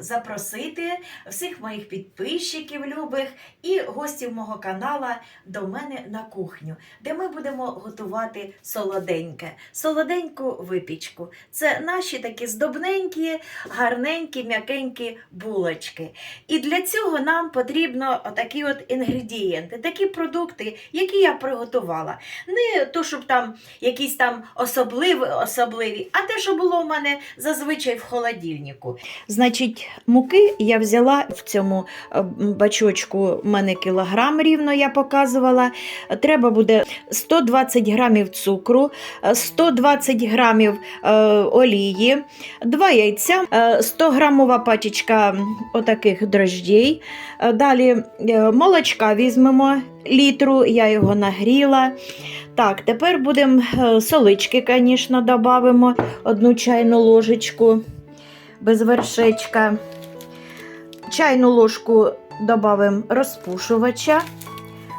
запросити всіх моїх підписчиків любих і гостів мого канала до мене на кухню, де ми будемо готувати солоденьке, солоденьку випічку. Це наші такі здобненькі, гарненькі, м'якенькі булочки. І для цього нам потрібно такі от інгредієнти, такі продукти, які я приготувала. Не то, щоб там якісь там особливі, особливі, а те, що було в мене зазвичай в холодильнику. Значить, муки я взяла в цьому е, бачочку, в мене кілограм рівно я показувала. Треба буде 120 грамів цукру, е, 120 грамів е, олії, 2 яйця, е, 100 грамова пачечка отаких дрождей. Е, Далі е, молочка візьмемо літру, я його нагріла. Так, тепер будемо е, солички, звісно, додамо одну чайну ложечку без вершечка. Чайну ложку додамо розпушувача,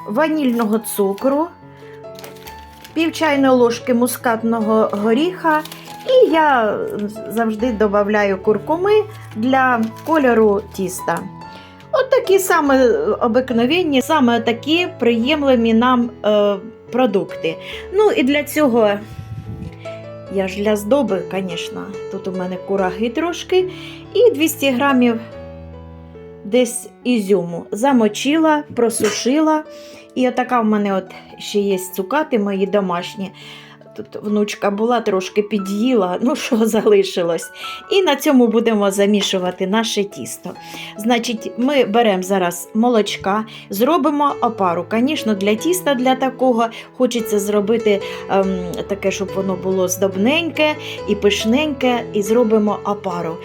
ванільного цукру, пів чайної ложки мускатного горіха. І я завжди додаю куркуми для кольору тіста. От такі саме обикновенні, саме такі приємлемі нам е, продукти. Ну і для цього я ж для здоби, звісно, тут у мене кураги трошки, і 200 грамів десь ізюму замочила, просушила. І отака в мене от ще є цукати мої домашні. Тут внучка була, трошки під'їла, ну що залишилось. І на цьому будемо замішувати наше тісто. Значить, ми беремо зараз молочка, зробимо опару. Звісно, для тіста для такого хочеться зробити ем, таке, щоб воно було здобненьке і пишненьке, і зробимо опару.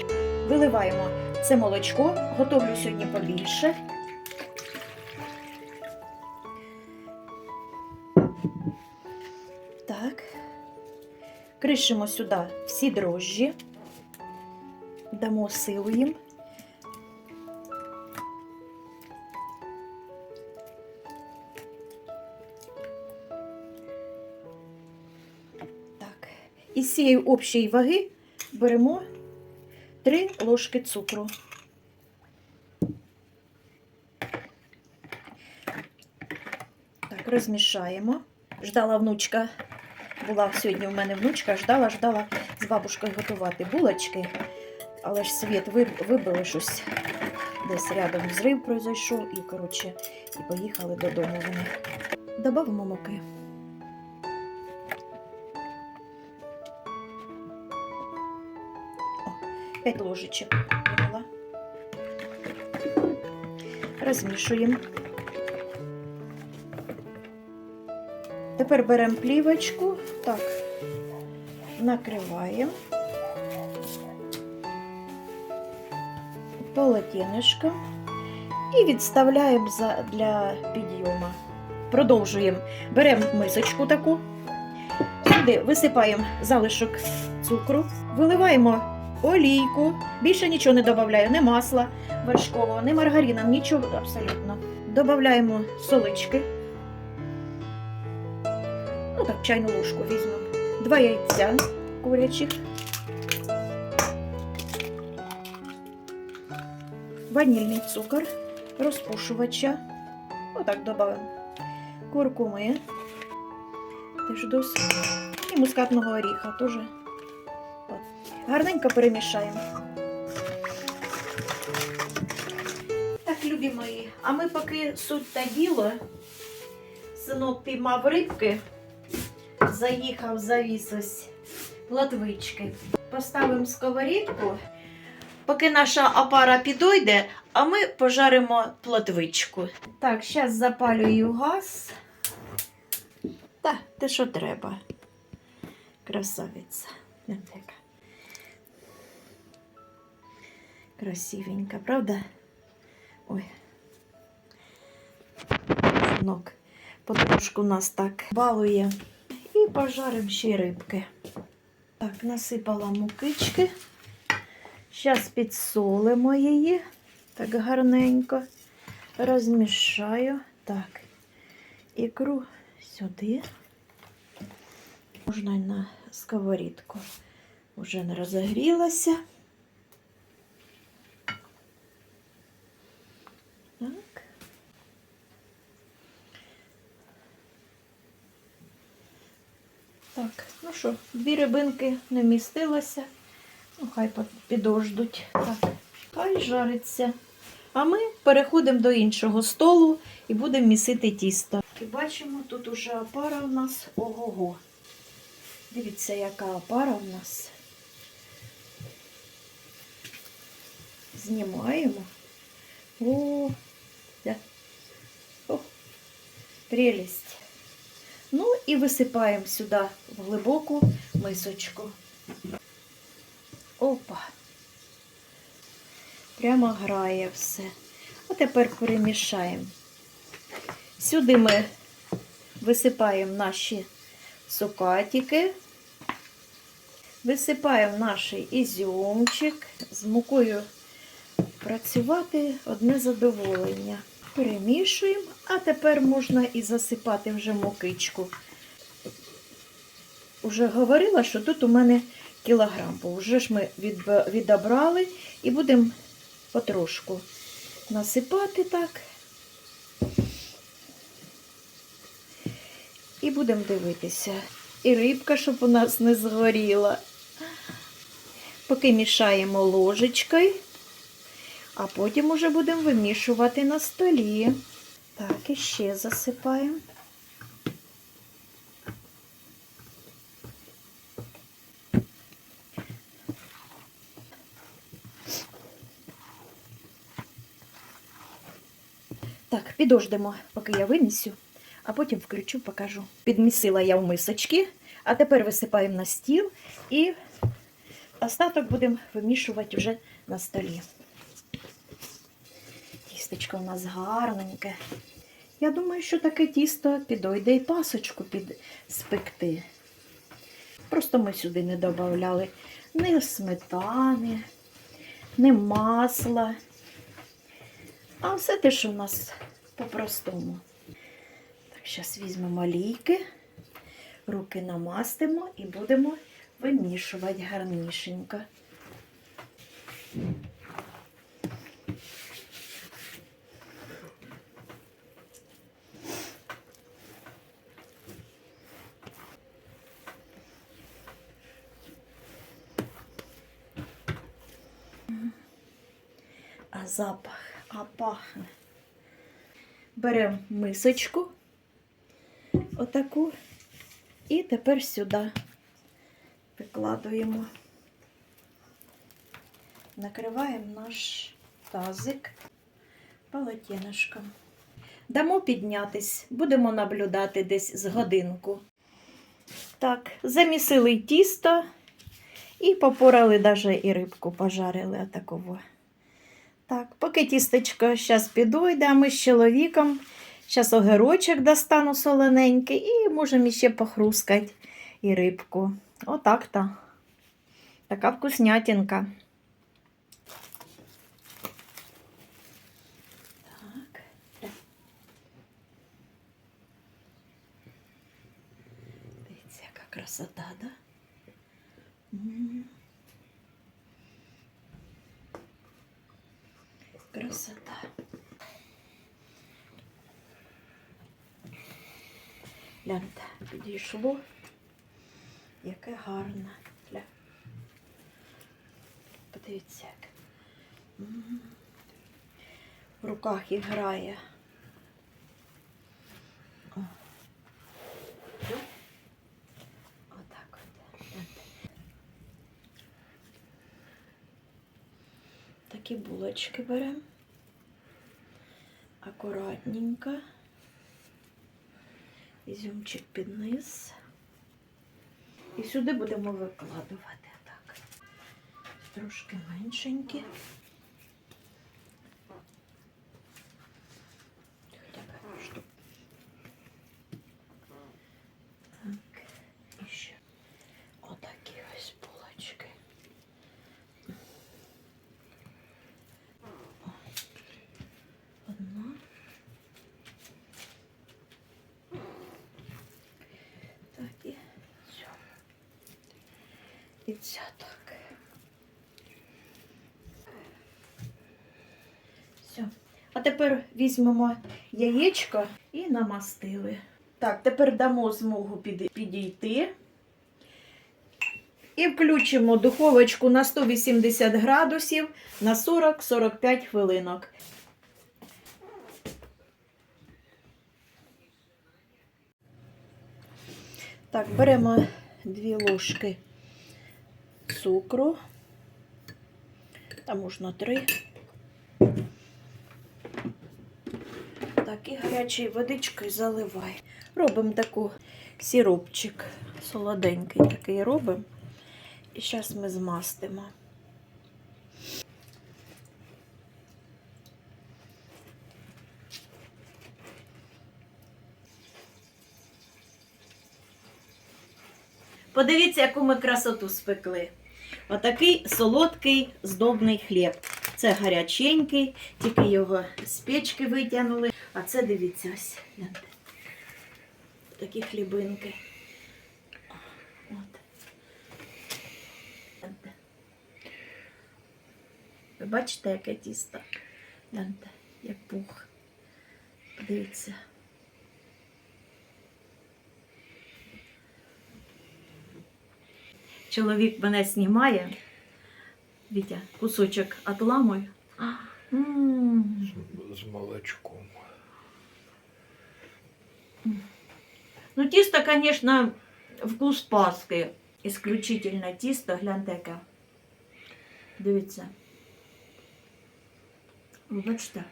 Виливаємо це молочко, готовлю сьогодні побільше. Так. Кришимо сюди всі дрожжі, дамо силу їм. Так. Із цієї общої ваги беремо 3 ложки цукру. Так, розмішаємо. Ждала внучка. Була сьогодні у мене внучка, ждала, ждала з бабушкою готувати булочки. Але ж світ ви- вибили щось. Десь рядом зрив пройшов і, коротше, і поїхали додому вони. Добавимо муки. 5 ложечок виняла. Розмішуємо. Тепер беремо плівочку, так, накриваємо полотенечком і відставляємо для підйому. Продовжуємо. Беремо мисочку таку, сюди висипаємо залишок цукру, виливаємо олійку, більше нічого не додаю, не масла вершкового, не маргарина, нічого абсолютно. Додаємо солички. Ну так, чайну ложку візьмемо. Два яйця курячих. Ванільний цукор, розпушувача. Отак додаємо. Куркуми. Теж досить. І мускатного оріха теж. Гарненько перемішаємо. Так, любі мої, а ми поки суть та діло, синок піймав рибки заїхав, завіз ось платвички. Поставимо сковорідку, поки наша опара підойде, а ми пожаримо платвичку. Так, зараз запалюю газ. Так, те, що треба. Красавиця. Красивенька, правда? Ой. Синок потрошку нас так балує. І пожаримо ще рибки. Так, насипала мукички. Зараз підсолимо її. Так гарненько. Розмішаю. Так. Ікру сюди. Можна на сковорідку. Вже не розогрілася. Що, дві рибинки не вмістилося. Ну, хай підождуть. Так, хай жариться. А ми переходимо до іншого столу і будемо місити тісто. І бачимо, тут уже опара у нас ого-го. Дивіться, яка опара у нас. Знімаємо. О, да. О, прелесть. Ну і висипаємо сюди в глибоку мисочку. Опа. Прямо грає все. А тепер перемішаємо. Сюди ми висипаємо наші сукатики, висипаємо наш ізюмчик. З мукою працювати одне задоволення. Перемішуємо, а тепер можна і засипати вже мукичку. Уже говорила, що тут у мене кілограм, бо вже ж ми відобрали і будемо потрошку насипати так. І будемо дивитися. І рибка, щоб у нас не згоріла. Поки мішаємо ложечкою, а потім уже будемо вимішувати на столі. Так, і ще засипаємо. Так, підождемо, поки я вимісю, а потім включу, покажу. Підмісила я в мисочки, а тепер висипаємо на стіл і остаток будемо вимішувати вже на столі. Тістечко у нас гарненьке. Я думаю, що таке тісто підойде і пасочку під спекти. Просто ми сюди не додавали ні сметани, ні масла. А все те, що у нас по-простому. Так, зараз візьмемо лійки, руки намастимо і будемо вимішувати гарнішенько. А запах, а пахне. Беремо мисочку, отаку, і тепер сюди викладуємо. Накриваємо наш тазик полотенышком. Дамо піднятись, будемо наблюдати десь з годинку. Так, замісили тісто і попорали даже і рибку пожарили отаково. Так, поки тістечко зараз підойде, а ми з чоловіком. Зараз огірочок достану солоненький і можемо ще похрускати і рибку. Отак-то. Така вкуснятинка. Так. Дивіться, яка красота, да? Красота. Гляньте, підійшло. Яке гарне. Подивіться, як. В руках і грає. О. Отак от. Гляньте. Такі булочки беремо. Акуратненько. Ізюмчик під низ. І сюди будемо викладувати так. Трошки меншенькі. Хоча б штук. Так, і ще отакі ось булочки. Одна. Так, і все. І ця так. Все. А тепер візьмемо яєчко і намастили. Так, тепер дамо змогу підійти. І включимо духовочку на 180 градусів на 40-45 хвилинок. Так, беремо дві ложки цукру. Там можна три. Так, і гарячою водичкою заливай. Робимо таку сиропчик солоденький такий робимо. І зараз ми змастимо. Подивіться, яку ми красоту спекли. Отакий солодкий здобний хліб. Це гаряченький, тільки його з печки витягнули. А це дивіться ось. гляньте. Такі хлібинки. От. Ви бачите, яке тісто? Гляньте, як пух. Подивіться. Чоловік мене знімає. Вітя, кусочок отламуй. М. З, з молочком. Ну, тісто, звісно, вкус паски. Ісключительно тісто, гляньте яке. Дивіться. Ви бачите?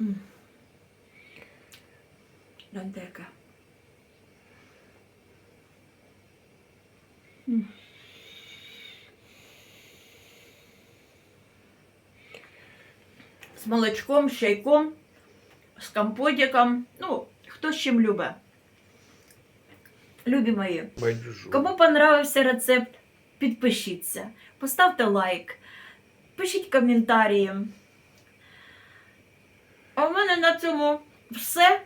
М. Гляньте яке. З молочком, з чайком, з компотиком. Ну, хто з чим любить. Любі мої. Бенджу. Кому понравився рецепт, підпишіться, поставте лайк, пишіть коментарі. А в мене на цьому все.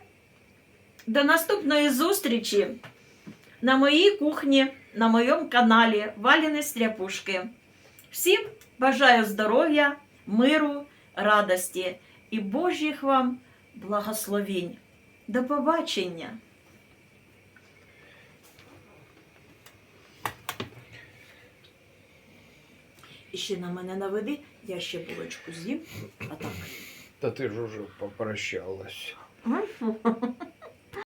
До наступної зустрічі на моїй кухні, на моєму каналі Валіни Стряпушки. Всім бажаю здоров'я, миру, радості і Божих вам благословінь. До побачення! І ще на мене наведи, я ще булочку з'їм. А так. Та ти ж уже попрощалась.